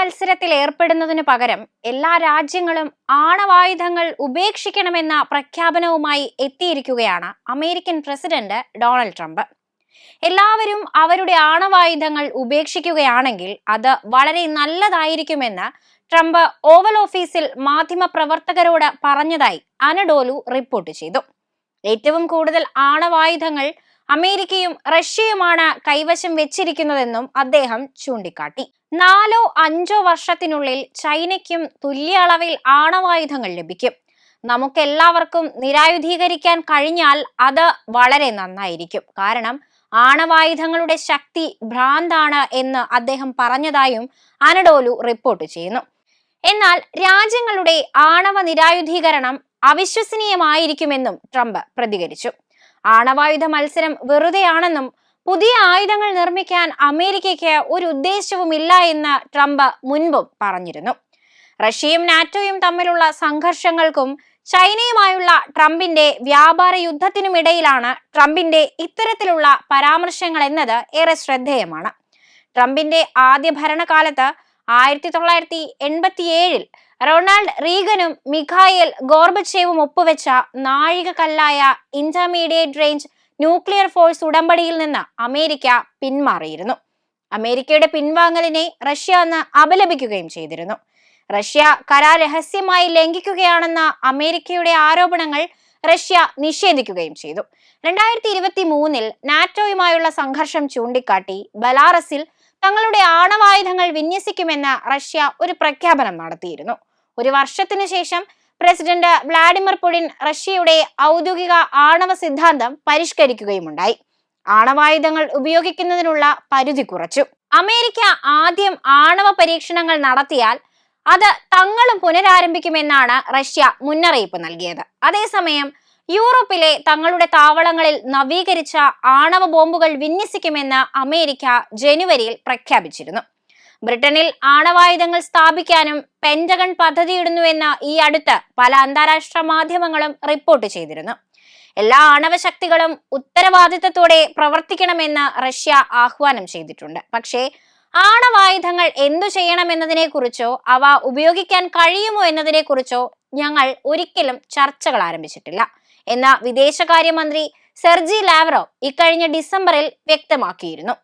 മത്സരത്തിൽ ഏർപ്പെടുന്നതിനു പകരം എല്ലാ രാജ്യങ്ങളും ആണവായുധങ്ങൾ ഉപേക്ഷിക്കണമെന്ന പ്രഖ്യാപനവുമായി എത്തിയിരിക്കുകയാണ് അമേരിക്കൻ പ്രസിഡന്റ് ഡൊണാൾഡ് ട്രംപ്. എല്ലാവരും അവരുടെ ആണവായുധങ്ങൾ ഉപേക്ഷിക്കുകയാണെങ്കിൽ അത് വളരെ നല്ലതായിരിക്കുമെന്ന് ട്രംപ് ഓവൽ ഓഫീസിൽ മാധ്യമപ്രവർത്തകരോട് പറഞ്ഞതായി അനഡോലു റിപ്പോർട്ട് ചെയ്തു. ഏറ്റവും കൂടുതൽ ആണവായുധങ്ങൾ അമേരിക്കയും റഷ്യയുമാണ് കൈവശം വെച്ചിരിക്കുന്നതെന്നും അദ്ദേഹം ചൂണ്ടിക്കാട്ടി. നാലോ അഞ്ചോ വർഷത്തിനുള്ളിൽ ചൈനയ്ക്കും തുല്യ അളവിൽ ആണവായുധങ്ങൾ ലഭിക്കും. നമുക്കെല്ലാവർക്കും നിരായുധീകരിക്കാൻ കഴിഞ്ഞാൽ അത് വളരെ നന്നായിരിക്കും. കാരണം ആണവായുധങ്ങളുടെ ശക്തി ഭ്രാന്താണ് എന്ന് അദ്ദേഹം പറഞ്ഞതായും അനഡോലു റിപ്പോർട്ട് ചെയ്യുന്നു. എന്നാൽ രാജ്യങ്ങളുടെ ആണവ നിരായുധീകരണം അവിശ്വസനീയമായിരിക്കുമെന്നും ട്രംപ് പ്രതികരിച്ചു. ആണവായുധ മത്സരം വെറുതെയാണെന്നും പുതിയ ആയുധങ്ങൾ നിർമ്മിക്കാൻ അമേരിക്കയ്ക്ക് ഒരു ഉദ്ദേശവുമില്ല എന്ന് ട്രംപ് മുൻപും പറഞ്ഞിരുന്നു. റഷ്യയും നാറ്റോയും തമ്മിലുള്ള സംഘർഷങ്ങൾക്കും ചൈനയുമായുള്ള ട്രംപിന്റെ വ്യാപാര യുദ്ധത്തിനുമിടയിലാണ് ട്രംപിന്റെ ഇത്തരത്തിലുള്ള പരാമർശങ്ങൾ എന്നത് ഏറെ ശ്രദ്ധേയമാണ്. ട്രംപിന്റെ ആദ്യ ഭരണകാലത്ത് ആയിരത്തി തൊള്ളായിരത്തി എൺപത്തി ഏഴിൽ റൊണാൾഡ് റീഗനും മിഖായേൽ ഗോർബച്ചേവും ഒപ്പുവെച്ച നാഴികക്കല്ലായ ഇന്റർമീഡിയറ്റ് റേഞ്ച് ന്യൂക്ലിയർ ഫോഴ്സ് ഉടമ്പടിയിൽ നിന്ന് അമേരിക്ക പിന്മാറിയിരുന്നു. അമേരിക്കയുടെ പിൻവാങ്ങലിനെ റഷ്യ അന്ന് അപലപിക്കുകയും ചെയ്തിരുന്നു. റഷ്യ കരാർ രഹസ്യമായി ലംഘിക്കുകയാണെന്ന അമേരിക്കയുടെ ആരോപണങ്ങൾ റഷ്യ നിഷേധിക്കുകയും ചെയ്തു. രണ്ടായിരത്തി ഇരുപത്തി മൂന്നിൽ നാറ്റോയുമായുള്ള സംഘർഷം ചൂണ്ടിക്കാട്ടി ബലാറസിൽ തങ്ങളുടെ ആണവായുധങ്ങൾ വിന്യസിക്കുമെന്ന് റഷ്യ ഒരു പ്രഖ്യാപനം നടത്തിയിരുന്നു. ഒരു വർഷത്തിനു ശേഷം പ്രസിഡന്റ് വ്ളാഡിമിർ പുടിൻ റഷ്യയുടെ ഔദ്യോഗിക ആണവ സിദ്ധാന്തം പരിഷ്കരിക്കുകയുമുണ്ടായി. ആണവായുധങ്ങൾ ഉപയോഗിക്കുന്നതിനുള്ള പരിധി കുറച്ചു. അമേരിക്ക ആദ്യം ആണവ പരീക്ഷണങ്ങൾ നടത്തിയാൽ അത് തങ്ങളും പുനരാരംഭിക്കുമെന്നാണ് റഷ്യ മുന്നറിയിപ്പ് നൽകിയത്. അതേസമയം യൂറോപ്പിലെ തങ്ങളുടെ താവളങ്ങളിൽ നവീകരിച്ച ആണവ ബോംബുകൾ വിന്യസിക്കുമെന്ന് അമേരിക്ക ജനുവരിയിൽ പ്രഖ്യാപിച്ചിരുന്നു. ബ്രിട്ടനിൽ ആണവായുധങ്ങൾ സ്ഥാപിക്കാനും പെന്റഗൺ പദ്ധതിയിടുന്നുവെന്ന് ഈ അടുത്ത് പല അന്താരാഷ്ട്ര മാധ്യമങ്ങളും റിപ്പോർട്ട് ചെയ്തിരുന്നു. എല്ലാ ആണവ ശക്തികളും ഉത്തരവാദിത്തത്തോടെ പ്രവർത്തിക്കണമെന്ന് റഷ്യ ആഹ്വാനം ചെയ്തിട്ടുണ്ട്. പക്ഷേ ആണവായുധങ്ങൾ എന്തു ചെയ്യണമെന്നതിനെ കുറിച്ചോ അവ ഉപയോഗിക്കാൻ കഴിയുമോ എന്നതിനെ കുറിച്ചോ ഞങ്ങൾ ഒരിക്കലും ചർച്ചകൾ ആരംഭിച്ചിട്ടില്ല. എന്ന വിദേശകാര്യമന്ത്രി സെർജി ലാവറോ ഇക്കഴിഞ്ഞ ഡിസംബറിൽ വ്യക്തമാക്കിയിരുന്നു.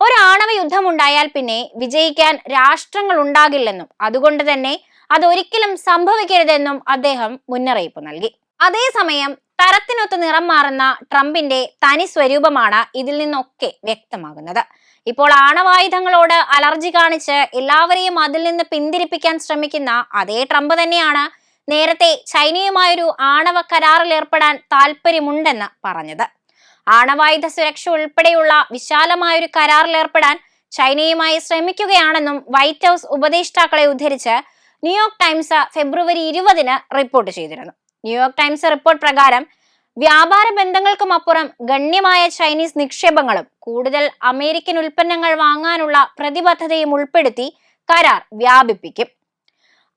ഒരു ആണവ യുദ്ധമുണ്ടായാൽ പിന്നെ വിജയിക്കാൻ രാഷ്ട്രങ്ങൾ ഉണ്ടാകില്ലെന്നും അതുകൊണ്ട് തന്നെ അതൊരിക്കലും സംഭവിക്കരുതെന്നും അദ്ദേഹം മുന്നറിയിപ്പ് നൽകി. അതേസമയം തരത്തിനൊത്ത് നിറം മാറുന്ന ട്രംപിന്റെ തനി സ്വരൂപമാണ് ഇതിൽ നിന്നൊക്കെ വ്യക്തമാകുന്നത്. ഇപ്പോൾ ആണവായുധങ്ങളോട് അലർജി കാണിച്ച് എല്ലാവരെയും അതിൽ നിന്ന് പിന്തിരിപ്പിക്കാൻ ശ്രമിക്കുന്ന അതേ ട്രംപ് തന്നെയാണ് നേരത്തെ ചൈനയുമായൊരു ആണവ കരാറിൽ ഏർപ്പെടാൻ താല്പര്യമുണ്ടെന്ന് പറഞ്ഞത്. ആണവായുധ സുരക്ഷ ഉൾപ്പെടെയുള്ള വിശാലമായൊരു കരാറിൽ ഏർപ്പെടാൻ ചൈനയുമായി ശ്രമിക്കുകയാണെന്നും വൈറ്റ് ഹൗസ് ഉപദേഷ്ടാക്കളെ ഉദ്ധരിച്ച് ന്യൂയോർക്ക് ടൈംസ് ഫെബ്രുവരി ഇരുപതിന് റിപ്പോർട്ട് ചെയ്തിരുന്നു. ന്യൂയോർക്ക് ടൈംസ് റിപ്പോർട്ട് പ്രകാരം വ്യാപാര ബന്ധങ്ങൾക്കും അപ്പുറം ഗണ്യമായ ചൈനീസ് നിക്ഷേപങ്ങളും കൂടുതൽ അമേരിക്കൻ ഉൽപ്പന്നങ്ങൾ വാങ്ങാനുള്ള പ്രതിബദ്ധതയും ഉൾപ്പെടുത്തി കരാർ വ്യാപിപ്പിക്കും.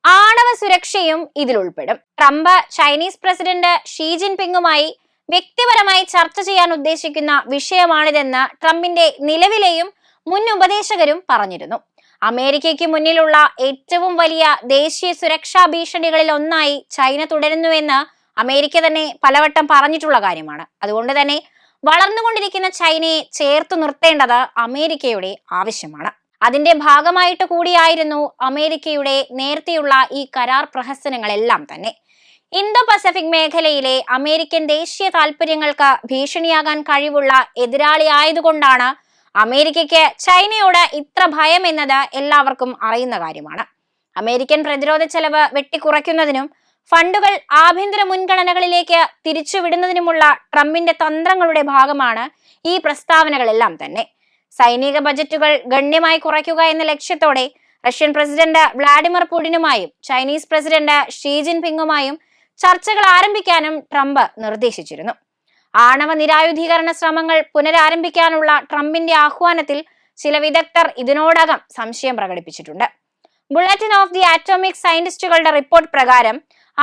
ആണവ സുരക്ഷയും ഇതിൽ ഉൾപ്പെടും ട്രംപ് ചൈനീസ് പ്രസിഡന്റ് ഷീ ജിൻപിങ്ങുമായി വ്യക്തിപരമായി ചർച്ച ചെയ്യാൻ ഉദ്ദേശിക്കുന്ന വിഷയമാണിതെന്ന് ട്രംപിന്റെ നിലവിലെയും മുൻ ഉപദേശകരും പറഞ്ഞിരുന്നു. അമേരിക്കയ്ക്ക് മുന്നിലുള്ള ഏറ്റവും വലിയ ദേശീയ സുരക്ഷാ ഭീഷണികളിൽ ഒന്നായി ചൈന തുടരുന്നുവെന്ന് അമേരിക്ക തന്നെ പലവട്ടം പറഞ്ഞിട്ടുള്ള കാര്യമാണ്. അതുകൊണ്ട് തന്നെ വളർന്നുകൊണ്ടിരിക്കുന്ന ചൈനയെ ചേർത്ത് നിർത്തേണ്ടത് അമേരിക്കയുടെ ആവശ്യമാണ്. അതിന്റെ ഭാഗമായിട്ട് കൂടിയായിരുന്നു അമേരിക്കയുടെ നേരത്തെയുള്ള ഈ കരാർ പ്രഹസനങ്ങളെല്ലാം തന്നെ. ഇന്തോ പസഫിക് മേഖലയിലെ അമേരിക്കൻ ദേശീയ താൽപര്യങ്ങൾക്ക് ഭീഷണിയാകാൻ കഴിവുള്ള എതിരാളി ആയതുകൊണ്ടാണ് അമേരിക്കയ്ക്ക് ചൈനയോട് ഇത്ര ഭയം എന്നത് എല്ലാവർക്കും അറിയുന്ന കാര്യമാണ്. അമേരിക്കൻ പ്രതിരോധ ചെലവ് വെട്ടിക്കുറയ്ക്കുന്നതിനും ഫണ്ടുകൾ ആഭ്യന്തര മുൻഗണനകളിലേക്ക് തിരിച്ചുവിടുന്നതിനുമുള്ള ട്രംപിന്റെ തന്ത്രങ്ങളുടെ ഭാഗമാണ് ഈ പ്രസ്താവനകളെല്ലാം തന്നെ. സൈനിക ബജറ്റുകൾ ഗണ്യമായി കുറയ്ക്കുക എന്ന ലക്ഷ്യത്തോടെ റഷ്യൻ പ്രസിഡന്റ് വ്ളാഡിമിർ പുടിനുമായും ചൈനീസ് പ്രസിഡന്റ് ഷീ ജിൻപിങ്ങുമായും ചർച്ചകൾ ആരംഭിക്കാനും ട്രംപ് നിർദ്ദേശിച്ചിരുന്നു. ആണവ നിരായുധീകരണ ശ്രമങ്ങൾ പുനരാരംഭിക്കാനുള്ള ട്രംപിന്റെ ആഹ്വാനത്തിൽ ചില വിദഗ്ധർ ഇതിനോടകം സംശയം പ്രകടിപ്പിച്ചിട്ടുണ്ട്. ബുള്ളറ്റിൻ ഓഫ് ദി ആറ്റോമിക് സയന്റിസ്റ്റുകളുടെ റിപ്പോർട്ട് പ്രകാരം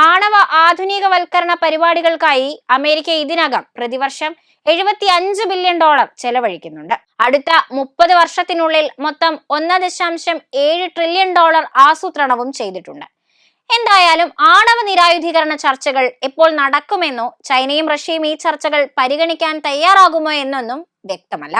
ആണവ ആധുനികവൽക്കരണ പരിപാടികൾക്കായി അമേരിക്ക ഇതിനകം പ്രതിവർഷം എഴുപത്തി അഞ്ച് ബില്യൺ ഡോളർ ചെലവഴിക്കുന്നുണ്ട്. അടുത്ത മുപ്പത് വർഷത്തിനുള്ളിൽ മൊത്തം ഒന്ന് ദശാംശം ഏഴ് ട്രില്യൺ ഡോളർ ആസൂത്രണവും ചെയ്തിട്ടുണ്ട്. എന്തായാലും ആണവ നിരായുധീകരണ ചർച്ചകൾ എപ്പോൾ നടക്കുമെന്നോ ചൈനയും റഷ്യയും ഈ ചർച്ചകൾ പരിഗണിക്കാൻ തയ്യാറാകുമോ എന്നൊന്നും വ്യക്തമല്ല.